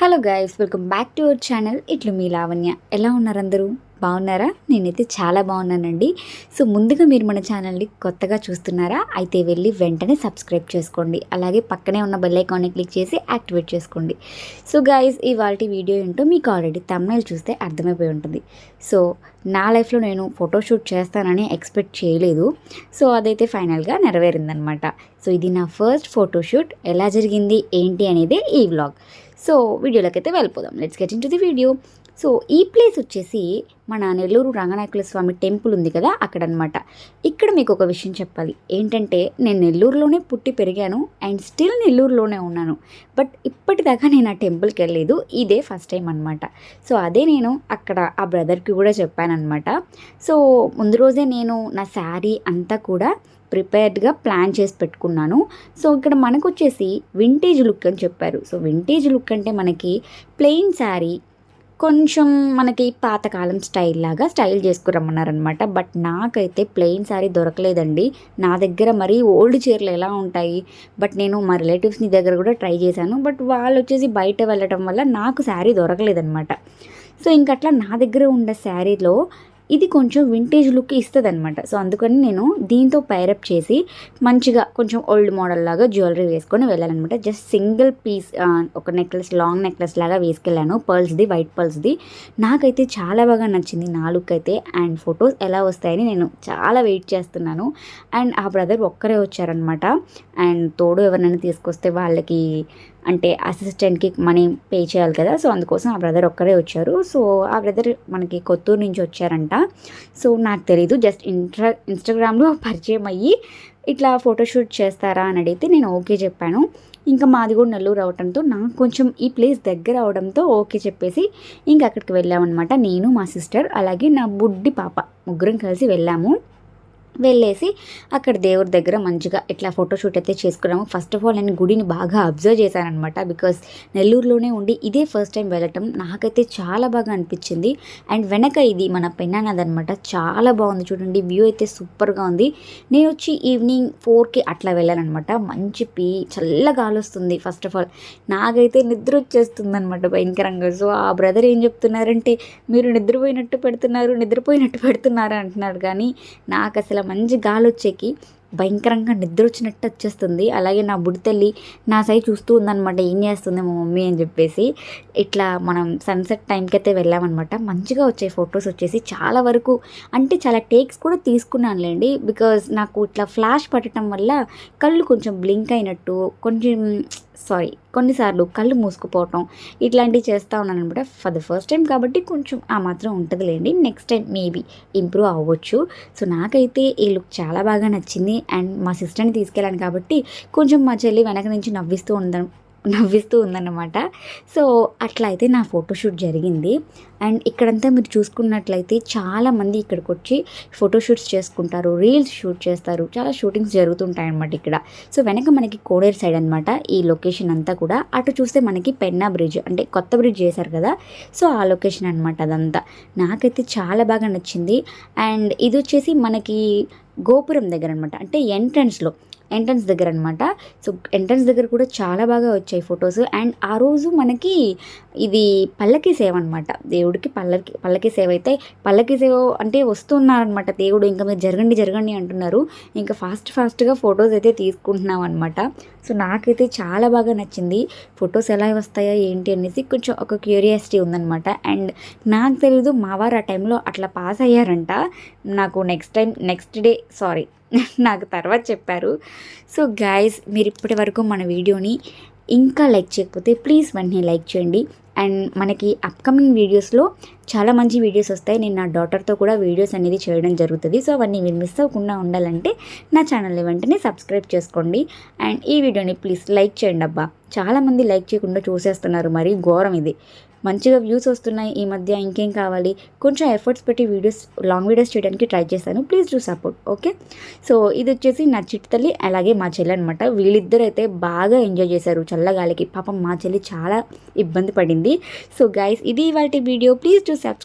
Hello guys welcome back to our channel ఇట్లు మీ లావణ్య ఎలా ఉన్నారు అందరూ బాగున్నారా? నేనైతే చాలా బాగున్నానండి. సో ముందుగా మీరు మన ఛానల్ని కొత్తగా చూస్తున్నారా అయితే వెళ్ళి వెంటనే సబ్స్క్రైబ్ చేసుకోండి. అలాగే పక్కనే ఉన్న బెల్ ఐకాన్ని క్లిక్ చేసి యాక్టివేట్ చేసుకోండి. సో గైస్ ఇవాళ వీడియో ఏంటో మీకు ఆల్రెడీ తమిళ చూస్తే అర్థమైపోయి ఉంటుంది. సో నా లైఫ్లో నేను ఫోటోషూట్ చేస్తానని ఎక్స్పెక్ట్ చేయలేదు. సో అదైతే ఫైనల్గా నెరవేరిందనమాట. సో ఇది నా ఫస్ట్ ఫోటోషూట్. ఎలా జరిగింది ఏంటి అనేది ఈ వ్లాగ్. సో వీడియోలోకి అయితే వెళ్ళిపోదాం. Let's get into the video. So ఈ ప్లేస్ వచ్చేసి మన నెల్లూరు రంగనాయకుల స్వామి టెంపుల్ ఉంది కదా అక్కడ అనమాట ఇక్కడ మీకు ఒక విషయం చెప్పాలి. ఏంటంటే నేను నెల్లూరులోనే పుట్టి పెరిగాను అండ్ స్టిల్ నెల్లూరులోనే ఉన్నాను. బట్ ఇప్పటిదాకా నేను ఆ టెంపుల్కి వెళ్ళలేదు. ఇదే ఫస్ట్ టైం అనమాట సో అదే నేను అక్కడ ఆ బ్రదర్కి కూడా చెప్పానమాట సో ముందు రోజే నేను నా శారీ అంతా కూడా ప్రిపేర్డ్గా ప్లాన్ చేసి పెట్టుకున్నాను. సో ఇక్కడ మనకు వచ్చేసి వింటేజ్ లుక్ అని చెప్పారు. సో వింటేజ్ లుక్ అంటే మనకి ప్లెయిన్ శారీ కొంచెం మనకి పాతకాలం స్టైల్ లాగా స్టైల్ చేసుకురమ్మన్నారనమాట బట్ నాకైతే ప్లెయిన్ శారీ దొరకలేదండి. నా దగ్గర మరీ ఓల్డ్ చీరలు ఎలా ఉంటాయి? బట్ నేను మా రిలేటివ్స్ని దగ్గర కూడా ట్రై చేశాను. బట్ వాళ్ళు వచ్చేసి బయట వెళ్ళడం వల్ల నాకు శారీ దొరకలేదనమాట సో ఇంకట్లా నా దగ్గర ఉన్న శారీలో ఇది కొంచెం వింటేజ్ లుక్ ఇస్తుంది అనమాట సో అందుకని నేను దీంతో పైరప్ చేసి మంచిగా కొంచెం ఓల్డ్ మోడల్ లాగా జ్యువెలరీ వేసుకొని వెళ్ళాలన్నమాట. జస్ట్ సింగిల్ పీస్ ఒక నెక్లెస్ లాంగ్ నెక్లెస్ లాగా వేసుకెళ్ళాను. పర్ల్స్ది వైట్ పర్ల్స్ది నాకైతే చాలా బాగా నచ్చింది నా లుక్ అయితే. అండ్ ఫొటోస్ ఎలా వస్తాయని నేను చాలా వెయిట్ చేస్తున్నాను. అండ్ ఆ బ్రదర్ ఒక్కరే వచ్చారనమాట అండ్ తోడు ఎవరినైనా తీసుకొస్తే వాళ్ళకి అంటే అసిస్టెంట్కి మనీ పే చేయాలి కదా. సో అందుకోసం ఆ బ్రదర్ ఒక్కరే వచ్చారు. సో ఆ బ్రదర్ మనకి కొత్తూరు నుంచి వచ్చారంట. సో నాకు తెలీదు. జస్ట్ ఇంట్రా ఇన్స్టాగ్రామ్లో పరిచయం అయ్యి ఇట్లా ఫోటోషూట్ చేస్తారా అని అడిగితే నేను ఓకే చెప్పాను. ఇంకా మాది కూడా నెల్లూరు అవడంతో నాకు కొంచెం ఈ ప్లేస్ దగ్గర అవడంతో ఓకే చెప్పేసి ఇంకా అక్కడికి వెళ్ళామన్నమాట. నేను మా సిస్టర్ అలాగే నా బుడ్డి పాప ముగ్గురం కలిసి వెళ్ళాము. వెళ్ళేసి అక్కడ దేవుడి దగ్గర మంచిగా ఇట్లా ఫోటోషూట్ అయితే చేసుకున్నాము ఫస్ట్ ఆఫ్ ఆల్ నేను గుడిని బాగా అబ్జర్వ్ చేశానమాట బికాస్ నెల్లూరులోనే ఉండి ఇదే ఫస్ట్ టైం వెళ్ళటం నాకైతే చాలా బాగా అనిపించింది. అండ్ వెనక ఇది మన పెన్నానదనమాట చాలా బాగుంది చూడండి. వ్యూ అయితే సూపర్గా ఉంది. నేను వచ్చి ఈవినింగ్ ఫోర్కి అట్లా వెళ్ళానమాట మంచి పీ చల్ల గాలి వస్తుంది ఫస్ట్ ఆఫ్ ఆల్ నాకైతే నిద్ర వచ్చేస్తుంది అనమాట భయంకరంగా. సో ఆ బ్రదర్ ఏం చెప్తున్నారంటే మీరు నిద్రపోయినట్టు పెడుతున్నారు నిద్రపోయినట్టు పెడుతున్నారు? అంటున్నాడు. కానీ నాకు అసలు మంచి గాలి వచ్చేకి భయంకరంగా నిద్ర వచ్చినట్టు వచ్చేస్తుంది. అలాగే నా బుడితల్లి నా సై చూస్తూ ఉందనమాట ఏం చేస్తుంది మా మమ్మీ? అని చెప్పేసి ఇట్లా మనం సన్సెట్ టైంకి అయితే వెళ్ళామన్నమాట. మంచిగా వచ్చే ఫొటోస్ వచ్చేసి. చాలా వరకు అంటే చాలా టేక్స్ కూడా తీసుకున్నానులేండి. బికాజ్ నాకు ఇట్లా ఫ్లాష్ పట్టడం వల్ల కళ్ళు కొంచెం బ్లింక్ అయినట్టు కొంచెం సారీ కొన్నిసార్లు కళ్ళు మూసుకుపోవటం ఇట్లాంటివి చేస్తూ ఉన్నాను అనమాట ఫర్ ద ఫస్ట్ టైం కాబట్టి కొంచెం ఆ మాత్రం ఉంటుందిలేండి. నెక్స్ట్ టైం మేబీ ఇంప్రూవ్ అవ్వచ్చు. సో నాకైతే ఈ లుక్ చాలా బాగా నచ్చింది. అండ్ మా సిస్టర్ని తీసుకెళ్ళాను కాబట్టి కొంచెం మా చెల్లి వెనక నుంచి నవ్విస్తూ ఉందని నవ్విస్తూ ఉందన్నమాట. సో అట్లా అయితే నా ఫోటోషూట్ జరిగింది. అండ్ ఇక్కడంతా మీరు చూసుకున్నట్లయితే చాలామంది ఇక్కడికి వచ్చి ఫోటోషూట్స్ చేసుకుంటారు రీల్స్ షూట్ చేస్తారు. చాలా షూటింగ్స్ జరుగుతుంటాయన్నమాట ఇక్కడ. సో వెనక మనకి కోడేరు సైడ్ అనమాట ఈ లొకేషన్ అంతా కూడా. అటు చూస్తే మనకి పెన్నా బ్రిడ్జ్ అంటే కొత్త బ్రిడ్జ్ చేశారు కదా. సో ఆ లొకేషన్ అనమాట అదంతా. నాకైతే చాలా బాగా నచ్చింది. అండ్ ఇది వచ్చేసి మనకి గోపురం దగ్గర అనమాట అంటే ఎంట్రన్స్లో ఎంట్రన్స్ దగ్గర అనమాట సో ఎంట్రన్స్ దగ్గర కూడా చాలా బాగా వచ్చాయి ఫొటోస్. అండ్ ఆ రోజు మనకి ఇది పల్లకి సేవ అనమాట దేవుడికి పల్లకి పల్లకి సేవ అయితే పల్లకి సేవ అంటే వస్తున్నారనమాట దేవుడు ఇంకా మీరు జరగండి జరగండి అంటున్నారు. ఇంకా ఫాస్ట్ ఫాస్ట్గా ఫొటోస్ అయితే తీసుకుంటున్నాం అనమాట సో నాకైతే చాలా బాగా నచ్చింది. ఫొటోస్ ఎలా వస్తాయా ఏంటి అనేసి కొంచెం ఒక క్యూరియాసిటీ ఉందనమాట అండ్ నాకు తెలీదు మా వారు ఆ టైంలో అట్లా పాస్ అయ్యారంట. నాకు next time next day sorry నాకు తర్వాత చెప్పారు. సో గాయస్ మీరు ఇప్పటి వరకు మన వీడియోని ఇంకా లైక్ చేయకపోతే ప్లీజ్ వెంటనే లైక్ చేయండి. అండ్ మనకి అప్కమింగ్ వీడియోస్లో చాలా మంచి వీడియోస్ వస్తాయి. నేను నా డాటర్తో కూడా వీడియోస్ అనేది చేయడం జరుగుతుంది. సో అవన్నీ మీరు మిస్ అవ్వకుండా ఉండాలంటే నా ఛానల్ని వెంటనే సబ్స్క్రైబ్ చేసుకోండి. అండ్ ఈ వీడియోని ప్లీజ్ లైక్ చేయండి అబ్బా. చాలామంది లైక్ చేయకుండా చూసేస్తున్నారు మరి. ఘోరం ఇది. మంచిగా వ్యూస్ వస్తున్నాయి ఈ మధ్య. ఇంకేం కావాలి? కొంచెం ఎఫర్ట్స్ పెట్టి వీడియోస్ లాంగ్ వీడియోస్ చేయడానికి ట్రై చేస్తాను please do support okay so ఇది వచ్చేసి నా చిట్టి తల్లి అలాగే మా చెల్లి అనమాట వీళ్ళిద్దరైతే అయితే బాగా ఎంజాయ్ చేశారు చల్లగాలికి. పాపం మా చెల్లి చాలా ఇబ్బంది పడింది. సో గైస్ ఇది ఇవాళ వీడియో ప్లీజ్ డూ సబ్స్క్రైబ్